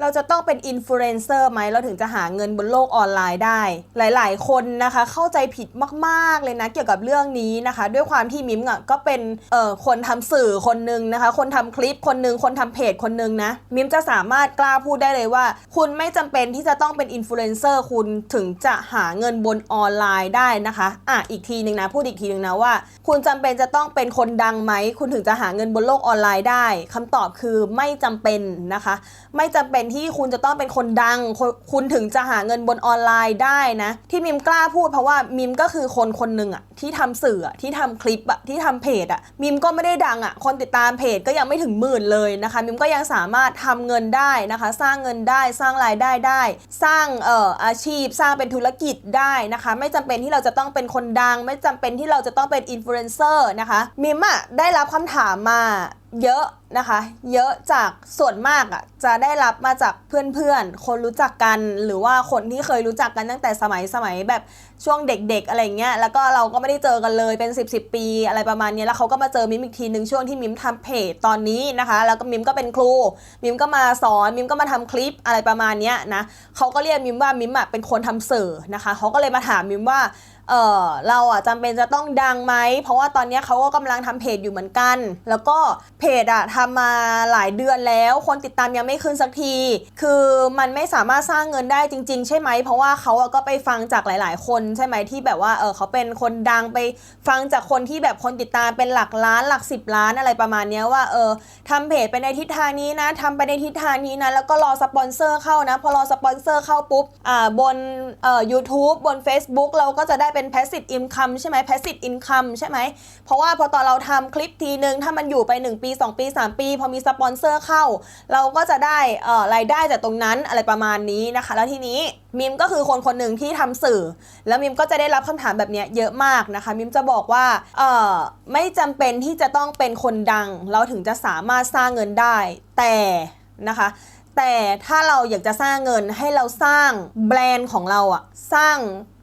เราจะต้องเป็นอินฟลูเอนเซอร์ไหมเราถึงจะหาเงินบนโลกออนไลน์ได้ หลาย ๆ คนนะคะ เข้าใจผิดมาก ๆ เลยนะ เกี่ยวกับเรื่องนี้นะคะ ด้วยความที่มิมอะก็เป็นเอ่อคนทำสื่อคนหนึ่งนะคะ คนทำคลิปคนหนึ่งคนทำเพจคนหนึ่งนะ มิมจะสามารถกล้าพูดได้เลยว่า คุณไม่จำเป็นที่จะต้องเป็นอินฟลูเอนเซอร์คุณถึงจะหาเงินบนออนไลน์ได้นะคะอะอีกทีหนึ่งนะพูดอีกทีหนึ่งนะว่า คุณจำเป็นจะต้องเป็นคนดังไหมคุณถึงจะหาเงินบนโลกออนไลน์ได้คำตอบคือไม่จำเป็นนะคะ ไม่จำเป็นที่คุณจะต้องเป็นคนดังคุณคุณถึงจะหาเงินบนออนไลน์ได้นะ ที่มิมกล้าพูดเพราะว่ามิมก็คือคนคนหนึ่งอะที่ทำสื่ออะที่ทำคลิปอะที่ทำเพจอะมิมก็ไม่ได้ดังอะคนติดตามเพจก็ยังไม่ถึงหมื่นเลยนะคะ มิมก็ยังสามารถทำเงินได้นะคะ สร้างเงินได้สร้างรายได้ได้ สร้างเอ่ออาชีพ สร้างเป็นธุรกิจได้นะคะ ไม่จำเป็นที่เราจะต้องเป็นคนดัง ไม่จำเป็นที่เราจะต้องเป็นอินฟลูเอนเซอร์นะคะมิมอะได้รับคำถามมา เยอะนะคะ เยอะจากส่วนมากอะ่ะจะได้รับมาจากเพื่อนๆ คนรู้จักกันหรือว่าคนที่เคยรู้จักกันตั้งแต่สมัยสมัยแบบช่วงเด็กๆอะไรเงี้ยแล้วก็เราก็ไม่ได้เจอกันเลยเป็น 10บสปีอะไรประมาณนี้แล้วเขาก็มาเจอมิมอีกทีหนึ่งช่วงที่มิมทำเพจตอนนี้นะคะ แล้วก็มิมก็เป็นครู มิมก็มาสอนมิมก็มาทำคลิปอะไรประมาณนี้นะเขาก็เรียกมิมว่ามิมอะเป็นคนทำสื่อนะคะเขาก็เลยมาถามมิมว่า เออเราอะจำเป็นจะต้องดังไหม เพราะว่าตอนนี้เขาก็กำลังทำเพจอยู่เหมือนกัน แล้วก็เพจอะทำมาหลายเดือนแล้ว คนติดตามยังไม่ขึ้นสักที คือมันไม่สามารถสร้างเงินได้จริง ๆ ใช่ไหม เพราะว่าเขาอะก็ไปฟังจากหลาย ๆ คนใช่ไหมที่แบบว่าเออเขาเป็นคนดังไปฟังจากคนที่แบบคนติดตามเป็นหลักล้านหลักสิบล้านอะไรประมาณนี้ว่าเออทำเพจไปในทิศทางนี้นะทำไปในทิศทางนี้นะแล้วก็รอสปอนเซอร์เข้านะพอรอสปอนเซอร์เข้าปุ๊บอ่าบนเอ่อ YouTube บน Facebook เราก็จะได้เป็น passive income ใช่ไหม passive income ใช่ไหม เพราะว่าพอตอนเราทำคลิปทีนึง ถ้ามันอยู่ไป 1 ปี 2 ปี 3 ปี พอมีสปอนเซอร์เข้า เราก็จะได้เอ่อรายได้จากตรงนั้นอะไรประมาณนี้นะคะ แล้วทีนี้มิมก็คือคนคนหนึ่งที่ทำสื่อ แล้วมิมก็จะได้รับคำถามแบบเนี้ยเยอะมากนะคะ มิมจะบอกว่าเอ่อไม่จำเป็นที่จะต้องเป็นคนดัง เราถึงจะสามารถสร้างเงินได้ แต่นะคะ แต่ถ้าเราอยากจะสร้างเงินให้เราสร้างแบรนด์ของเราอะสร้าง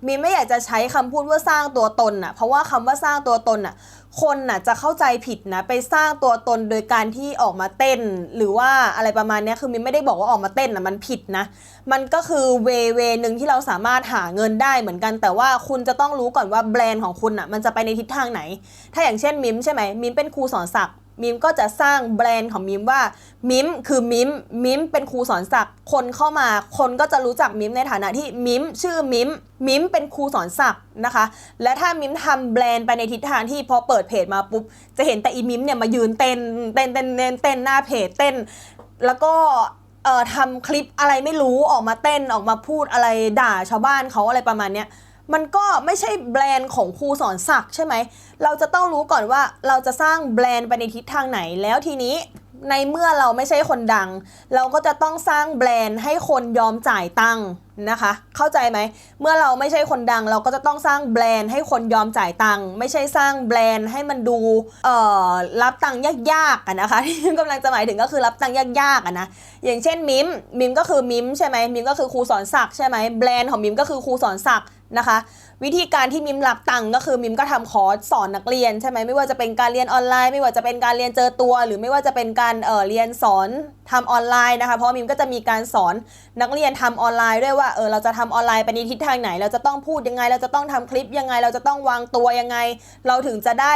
มีไม่อยากจะใช้คำพูดว่าสร้างตัวตนอะเพราะว่าคำว่าสร้างตัวตนอะคนน่ะจะเข้าใจผิดนะไปสร้างตัวตนโดยการที่ออกมาเต้น หรือว่าอะไรประมาณนี้คือมินไม่ได้บอกว่าออกมาเต้นนะมันผิดนะ มันก็คือเวเวหนึ่งที่เราสามารถหาเงินได้เหมือนกัน แต่ว่าคุณจะต้องรู้ก่อนว่าแบรนด์ของคุณอะมันจะไปในทิศทางไหน ถ้าอย่างเช่นมิมใช่ไหมมิมเป็นครูสอนศักดิ์ มิมก็จะสร้างแบรนด์ของมิมว่ามิมคือมิมมิมเป็นครูสอนศักดิ์คนเข้ามา คนก็จะรู้จักมิมในฐานะที่มิมชื่อมิมมิมเป็นครูสอนศักดิ์นะคะ และถ้ามิมทำแบรนด์ไปในทิศทางที่พอเปิดเพจมาปุ๊บ จะเห็นแต่อีมิมเนี่ยมายืนเต้นเต้นเต้นเต้นเต้นหน้าเพจเต้น แล้วก็เอ่อทำคลิปอะไรไม่รู้ออกมาเต้นออกมาพูดอะไรด่าชาวบ้านเขาอะไรประมาณเนี้ย มันก็ไม่ใช่แบรนด์ของครูสอนศักด์ใช่ไหม เราจะต้องรู้ก่อนว่าเราจะสร้างแบรนด์ไปในทิศทางไหน แล้วทีนี้ในเมื่อเราไม่ใช่คนดัง เราก็จะต้องสร้างแบรนด์ให้คนยอมจ่ายตังค์นะคะ เข้าใจไหม เมื่อเราไม่ใช่คนดัง เราก็จะต้องสร้างแบรนด์ให้คนยอมจ่ายตังค์ไม่ใช่สร้างแบรนด์ให้มันดูเอ่อรับตังค์ยากๆนะคะที่กำลังจะหมายถึงก็คือรับตังค์ยากๆนะอย่างเช่นมิมมิมก็คือมิมใช่ไหมมิมก็คือครูสอนศักด์ใช่ไหมแบรนด์ของมิมก็คือครูสอนศักด์ นะคะ วิธีการที่มิมรับตังค์ก็คือมิมก็ทำคอร์สสอนนักเรียนใช่ไหมไม่ว่าจะเป็นการเรียนออนไลน์ ไม่ว่าจะเป็นการเรียนเจอตัว หรือไม่ว่าจะเป็นการเออเรียนสอนทำออนไลน์นะคะเพราะมิมก็จะมีการสอนนักเรียนทำออนไลน์ด้วยว่าเออเราจะทำออนไลน์ไปในทิศทางไหน เราจะต้องพูดยังไง เราจะต้องทำคลิปยังไง เราจะต้องวางตัวยังไง เราถึงจะได้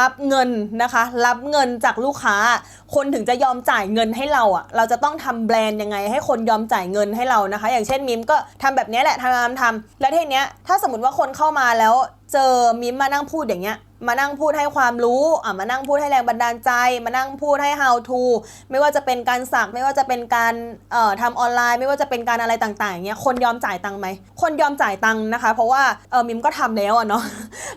รับเงินนะคะ รับเงินจากลูกค้า คนถึงจะยอมจ่ายเงินให้เราอะ่ะเราจะต้องทำแบรนด์ยังไง ให้คนยอมจ่ายเงินให้เรานะคะ อย่างเช่นมิมก็ทำแบบนี้แหละทำทำทำแล้วทีเนี้ยถ้าสมมติว่าคนนเข้ามาแล้วเจอมิมมานั่งพูดอย่างเงี้ยมานั่งพูดให้ความรู้อะมานั่งพูดให้แรงบันดาลใจ มานั่งพูดให้ how to ไม่ว่าจะเป็นการสักไม่ว่าจะเป็นการเอ่อทำออนไลน์ ไม่ว่าจะเป็นการอะไรต่างๆอย่างเงี้ยคนยอมจ่ายตังค์ไหมคนยอมจ่ายตังค์นะคะ เพราะว่าเออมิมก็ทำแล้วอะเนาะ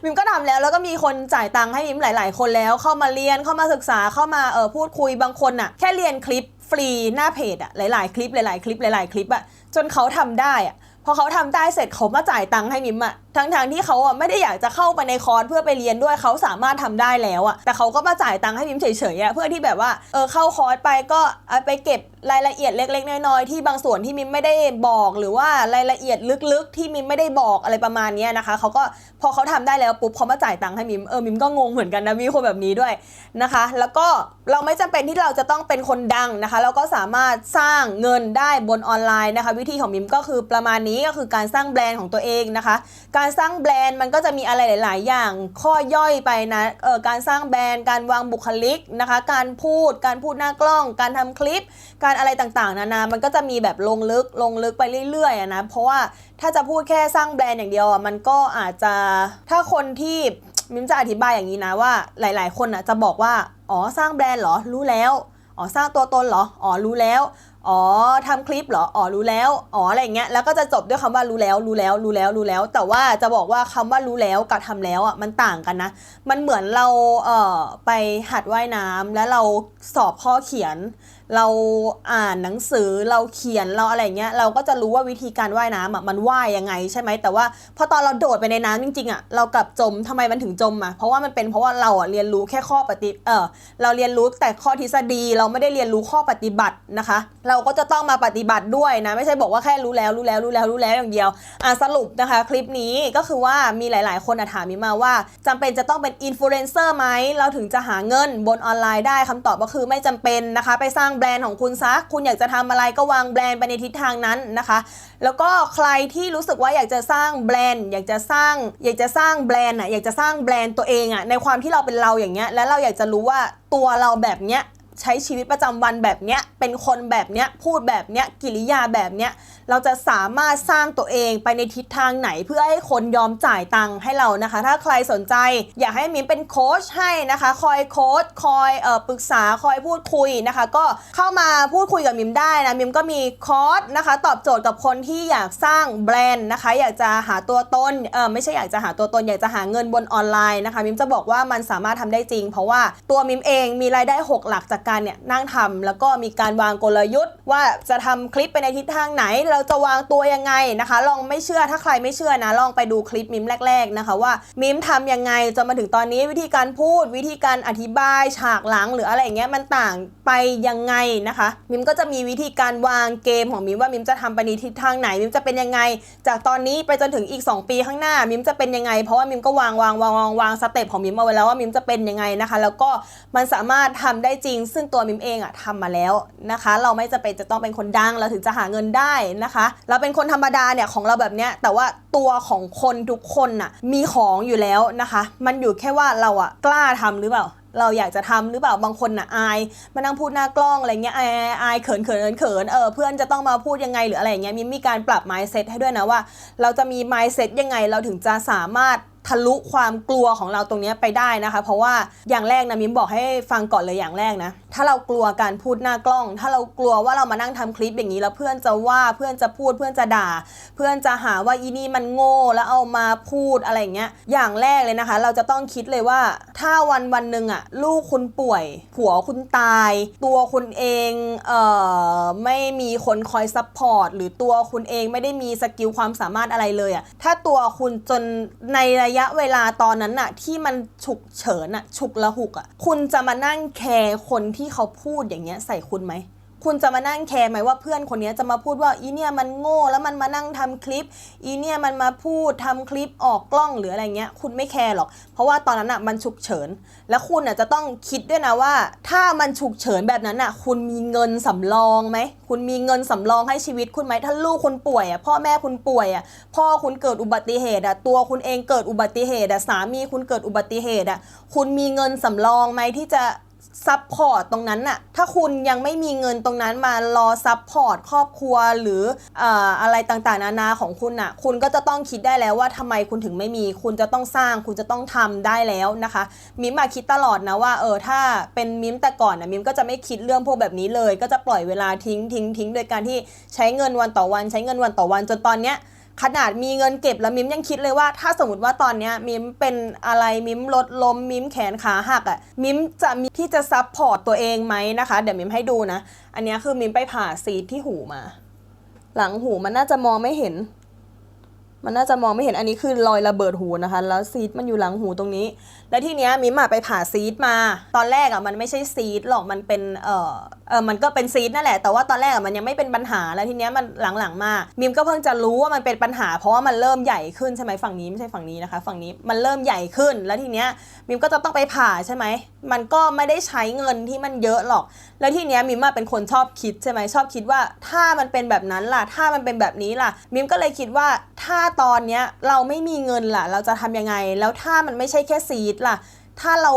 มิมก็ทำแล้วแล้วก็มีคนจ่ายตังค์ให้มิมหลาย ๆ คนแล้วเข้ามาเรียนเข้ามาศึกษาเข้ามาเออพูดคุยบางคนอะแค่เรียนคลิปฟรีหน้าเพจอะหลาย ๆ คลิปหลาย ๆ คลิปหลาย ๆ คลิปอะจนเขาทำได้อะ อเขาทำได้เสร็จเขามาจ่ายตังค์ให้มิมอะทั้งทางๆที่เขาอะไม่ได้อยากจะเข้าไปในคอร์สเพื่อไปเรียนด้วยเขาสามารถทำได้แล้วอะแต่เขาก็มาจ่ายตังค์ให้มิมเฉยๆอะเพื่อที่แบบว่าเออเข้าคอร์สไปก็เอาไปเก็บรายละเอียดเล็ก ๆ น้อยๆที่บางส่วนที่มิมไม่ได้บอกหรือว่ารายละเอียดลึกๆ ที่มิมไม่ได้บอกอะไรประมาณนี้นะคะเขาก็พอเขาทำได้แล้วปุ๊บเขามาจ่ายตังค์ให้มิมเออมิมก็งงเหมือนกันนะมีคนแบบนี้ด้วยนะคะ แล้วก็เราไม่จำเป็นที่เราจะต้องเป็นคนดังนะคะ เราก็สามารถสร้างเงินได้บนออนไลน์นะคะ วิธีของมิมก็คือประมาณนี้ก็คือการสร้างแบรนด์ของตัวเองนะคะ การสร้างแบรนด์มันก็จะมีอะไรหลาย ๆ อย่างข้อย่อยไปนะเออการสร้างแบรนด์ การวางบุคลิกนะคะ การพูด การพูดหน้ากล้อง การทำคลิป การอะไรต่าง ๆ นานา มันก็จะมีแบบลงลึกลงลึกไปเรื่อย ๆ นะ เพราะว่าถ้าจะพูดแค่สร้างแบรนด์อย่างเดียวอะมันก็อาจจะถ้าคนที่มิมจะอธิบายอย่างนี้นะว่าหลาย ๆ คนอะจะบอกว่าอ๋อสร้างแบรนด์เหรอรู้แล้วอ๋อสร้างตัวตนเหรอ อ๋อรู้แล้ว อ๋อทำคลิปเหรอ อ๋อรู้แล้ว อ๋ออะไรเงี้ย แล้วก็จะจบด้วยคำว่ารู้แล้ว รู้แล้ว รู้แล้ว รู้แล้ว แต่ว่าจะบอกว่าคำว่ารู้แล้วกับทำแล้วอะมันต่างกันนะ มันเหมือนเราเอ่อไปหัดว่ายน้ำแล้วเราสอบข้อเขียน เราอ่านหนังสือเราเขียนเราอะไรเงี้ยเราก็จะรู้ว่าวิธีการว่ายน้ำอะมันว่ายยังไงใช่ไหมแต่ว่าพอตอนเราโดดไปในน้ำจริงๆอะเรากลับจมทำไมมันถึงจมอะเพราะว่ามันเป็นเพราะว่าเราอะเรียนรู้แค่ข้อปฏิเออเราเรียนรู้แต่ข้อทฤษฎีเราไม่ได้เรียนรู้ข้อปฏิบัตินะคะ เราก็จะต้องมาปฏิบัติด้วยนะไม่ใช่บอกว่าแค่รู้แล้วรู้แล้วรู้แล้วรู้แล้วอย่างเดียวอะสรุปนะคะ คลิปนี้ก็คือว่ามีหลาย ๆ คนอะถามมิมาว่าจำเป็นจะต้องเป็นอินฟลูเอนเซอร์ไหมเราถึงจะหาเงินบนออนไลน์ได้คำตอบก็คือไม่จำเป็นนะคะ ไปสร้างแบรนด์ของคุณซะคุณอยากจะทำอะไรก็วางแบรนด์ไปในทิศทางนั้นนะคะ แล้วก็ใครที่รู้สึกว่าอยากจะสร้างแบรนด์ อยากจะสร้าง อยากจะสร้างแบรนด์อะอยากจะสร้างแบรนด์ตัวเองอะในความที่เราเป็นเราอย่างเงี้ยแล้วเราอยากจะรู้ว่าตัวเราแบบเนี้ยใช้ชีวิตประจำวันแบบเนี้ยเป็นคนแบบเนี้ยพูดแบบเนี้ยกิริยาแบบเนี้ย เราจะสามารถสร้างตัวเองไปในทิศทางไหน เพื่อให้คนยอมจ่ายตังค์ให้เรานะคะ ถ้าใครสนใจอยากให้มิมเป็นโค้ชให้นะคะ คอยโค้ชคอยเอ่อปรึกษาคอยพูดคุยนะคะ ก็เข้ามาพูดคุยกับมิมได้นะมิมก็มีคอร์สนะคะ ตอบโจทย์กับคนที่อยากสร้างแบรนด์นะคะ อยากจะหาตัวตนเออไม่ใช่อยากจะหาตัวตน อยากจะหาเงินบนออนไลน์นะคะ มิมจะบอกว่ามันสามารถทำได้จริง เพราะว่าตัวมิมเองมีรายได้ 6 หลักจากการเนี่ยนั่งทำแล้วก็มีการวางกลยุทธ์ ว่าจะทำคลิปไปในทิศทางไหนเราจะวางตัวยังไงนะคะ ลองไม่เชื่อถ้าใครไม่เชื่อนะ ลองไปดูคลิปมิมแรก ๆนะคะ ว่ามิมทำยังไงจนมาถึงตอนนี้วิธีการพูดวิธีการอธิบายฉากหลังหรืออะไรอย่างเงี้ยมันต่างไปยังไงนะคะ มิมก็จะมีวิธีการวางเกมของมิมว่ามิมจะทำไปในทิศทางไหน มิมจะเป็นยังไง จากตอนนี้ไปจนถึงอีก 2 ปีข้างหน้า มิมจะเป็นยังไง เพราะว่ามิมก็วางวางวางวางวางสเต็ปของมิมเอาไว้แล้วว่ามิมจะเป็นยังไงนะคะ แล้วก็มันสามารถทำได้จริง ซึ่งตัวมิมเองอะทำมาแล้วนะคะ เราไม่จะเป็นจะต้องเป็นคนดังเราถึงจะหาเงินได้นะคะเราเป็นคนธรรมดาเนี่ยของเราแบบเนี้ยแต่ว่าตัวของคนทุกคนน่ะมีของอยู่แล้วนะคะ มันอยู่แค่ว่าเราอะกล้าทำหรือเปล่าเราอยากจะทำหรือเปล่าบางคนน่ะอายมานั่งพูดหน้ากล้องอะไรเงี้ยอายอายเขินเขินเขินเขินเออเพื่อนจะต้องมาพูดยังไงหรืออะไรเงี้ยมีมมีการปรับ mindset ให้ด้วยนะว่า เราจะมี mindset ยังไงเราถึงจะสามารถ ทะลุความกลัวของเราตรงนี้ไปได้นะคะ เพราะว่าอย่างแรกนะมิมบอกให้ฟังก่อนเลยอย่างแรกนะ ถ้าเรากลัวการพูดหน้ากล้อง ถ้าเรากลัวว่าเรามานั่งทำคลิปอย่างนี้แล้วเพื่อนจะว่าเพื่อนจะพูดเพื่อนจะด่า เพื่อนจะหาว่าอีนี่มันโง่แล้วเอามาพูดอะไรอย่างเงี้ยอย่างแรกเลยนะคะ เราจะต้องคิดเลยว่าถ้าวันวันหนึ่งอะลูกคุณป่วย ผัวคุณตาย ตัวคุณเองเอ่อไม่มีคนคอยซัพพอร์ตหรือตัวคุณเองไม่ได้มีสกิลความสามารถอะไรเลยอะถ้าตัวคุณจนในระยะเวลาตอนนั้นอะที่มันฉุกเฉินอะฉุกละหุกอะคุณจะมานั่งแคร์คนที่เขาพูดอย่างเงี้ยใส่คุณไหม คุณจะมานั่งแคร์ไหมว่าเพื่อนคนนี้จะมาพูดว่าอีเนี่ยมันโง่แล้วมันมานั่งทำคลิป อีเนี่ยมันมาพูดทำคลิปออกกล้องหรืออะไรเงี้ย คุณไม่แคร์หรอก เพราะว่าตอนนั้นอะมันฉุกเฉิน แล้วคุณอะจะต้องคิดด้วยนะว่า ถ้ามันฉุกเฉินแบบนั้นอะ คุณมีเงินสำรองไหม คุณมีเงินสำรองให้ชีวิตคุณไหม ถ้าลูกคุณป่วยอะพ่อแม่คุณป่วยอะพ่อคุณเกิดอุบัติเหตุอะตัวคุณเองเกิดอุบัติเหตุอะสามีคุณเกิดอุบัติเหตุอะคุณมีเงินสำรองไหมที่จะ ซัพพอร์ตตรงนั้นน่ะ ถ้าคุณยังไม่มีเงินตรงนั้นมารอซัพพอร์ตครอบครัวหรือออะไรต่างๆ นานาของคุณน่ะ คุณก็จะต้องคิดได้แล้วว่าทำไมคุณถึงไม่มี คุณจะต้องสร้าง คุณจะต้องทำได้แล้วนะคะ มิมมาคิดตลอดนะว่า เออ ถ้าเป็นมิมแต่ก่อนนะมิมก็จะไม่คิดเรื่องพวกแบบนี้เลย ก็จะปล่อยเวลาทิ้งทิ้งทิ้งโดยการที่ใช้เงินวันต่อวัน ใช้เงินวันต่อวันจนตอนเนี้ย ขนาดมีเงินเก็บแล้วมิมยังคิดเลยว่า ถ้าสมมติว่าตอนเนี้ยมิมเป็นอะไรมิมลดล้มมิมแขนขาหักอะ่ะมิมจะมีที่จะซับพอร์ตตัวเองไหมนะคะ เดี๋ยวมิมให้ดูนะ อันนี้คือมิมไปผ่าซีดที่หูมา หลังหูมันน่าจะมองไม่เห็น มันน่าจะมองไม่เห็นอันนี้คือรอยระเบิดหูนะคะ แล้วซีดมันอยู่หลังหูตรงนี้ แล้วทีเนี้ยมิมอะไปผ่าซีดมา ตอนแรกอะมันไม่ใช่ซีดหรอกมันเป็นเออเออมันก็เป็นซีดนั่นแหละแต่ว่าตอนแรกอะมันยังไม่เป็นปัญหาแล้วทีเนี้ยมันหลังๆมามิมก็เพิ่งจะรู้ว่ามันเป็นปัญหา เพราะว่ามันเริ่มใหญ่ขึ้นใช่ไหมฝั่งนี้ไม่ใช่ฝั่งนี้นะคะ ฝั่งนี้มันเริ่มใหญ่ขึ้นแล้วทีเนี้ยมิมก็จะต้องไปผ่าใช่ไหมมันก็ไม่ได้ใช้เงินที่มันเยอะหรอก แล้วทีเนี้ยมิมเป็นคนชอบคิดใช่ไหมชอบคิดว่าถ้ามันเป็นแบบนั้นล่ะ ถ้ามันเป็นแบบนี้ล่ะมิมก็เลยคิดว่าถ้าตอนเนี้ยเราไม่มีเงินล่ะ เราจะทำยังไง แล้วถ้ามันไม่ใช่แค่ซีดล่ะ ถ้าเรา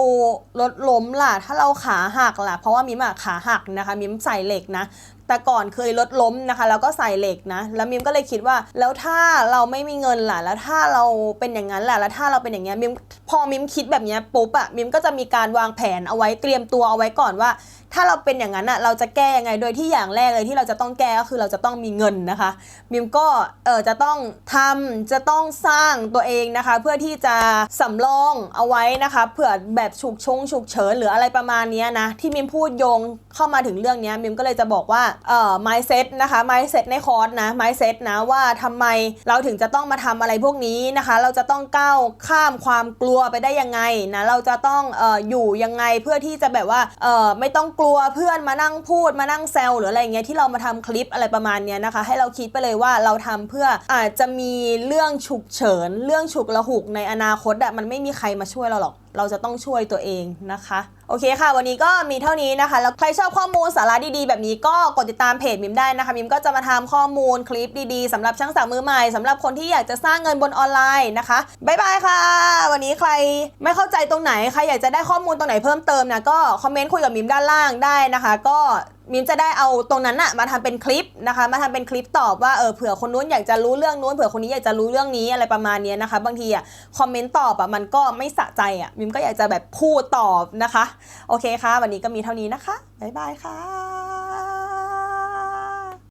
รถล้มล่ะ ถ้าเราขาหักล่ะ เพราะว่ามิมอะขาหักนะคะ มิมใส่เหล็กนะแต่ก่อนเคยรถล้มนะคะ แล้วก็ใส่เหล็กนะ แล้วมิมก็เลยคิดว่า แล้วถ้าเราไม่มีเงินล่ะ แล้วถ้าเราเป็นอย่างนั้นล่ะ แล้วถ้าเราเป็นอย่างเงี้ยมิมพอมิมคิดแบบเนี้ยปุ๊บอะมิมก็จะมีการวางแผนเอาไว้เตรียมตัวเอาไว้ก่อนว่า ถ้าเราเป็นอย่างนั้นอะเราจะแก้ยังไง โดยที่อย่างแรกเลยที่เราจะต้องแก้ก็คือเราจะต้องมีเงินนะคะมิมก็เออจะต้องทำจะต้องสร้างตัวเองนะคะ เพื่อที่จะสำรองเอาไว้นะคะเผื่อแบบฉุกชงฉุกเฉินหรืออะไรประมาณนี้นะที่มิมพูดโยงเข้ามาถึงเรื่องนี้มิมก็เลยจะบอกว่าเอ่อ mindset นะคะ mindset ในคอร์สนะ mindset นะว่าทำไมเราถึงจะต้องมาทำอะไรพวกนี้นะคะ เราจะต้องก้าวข้ามความกลัวไปได้ยังไงนะเราจะต้องเอ่ออยู่ยังไงเพื่อที่จะแบบว่าเอ่อไม่ต้องกลัวเพื่อนมานั่งพูดมานั่งแซวหรืออะไรเงี้ยที่เรามาทำคลิปอะไรประมาณเนี้ยนะคะ ให้เราคิดไปเลยว่าเราทำเพื่ออาจจะมีเรื่องฉุกเฉิน เรื่องฉุกละหุกในอนาคตอะมันไม่มีใครมาช่วยเราหรอก เราจะต้องช่วยตัวเองนะคะ โอเคค่ะ วันนี้ก็มีเท่านี้นะคะ แล้วใครชอบข้อมูลสาระดีๆ แบบนี้ก็กดติดตามเพจมิมได้นะคะ มิมก็จะมาทำข้อมูลคลิปดีๆสำหรับช่างสาวมือใหม่สำหรับคนที่อยากจะสร้างเงินบนออนไลน์นะคะบ๊ายบายค่ะ วันนี้ใครไม่เข้าใจตรงไหนใครอยากจะได้ข้อมูลตรงไหนเพิ่มเติมนะก็คอมเมนต์คุยกับมิมด้านล่างได้นะคะ ก็มิมจะได้เอาตรงนั้นอะมาทำเป็นคลิปนะคะ มาทำเป็นคลิปตอบว่าเออเผื่อคนนู้นอยากจะรู้เรื่องนู้นเผื่อคนนี้อยากจะรู้เรื่องนี้อะไรประมาณนี้นะคะ บางทีอะคอมเมนต์ตอบอะมันก็ไม่สะใจอะมิมก็อยากจะแบบพูดตอบนะคะ โอเคค่ะ วันนี้ก็มีเท่านี้นะคะบ๊ายบายค่ะ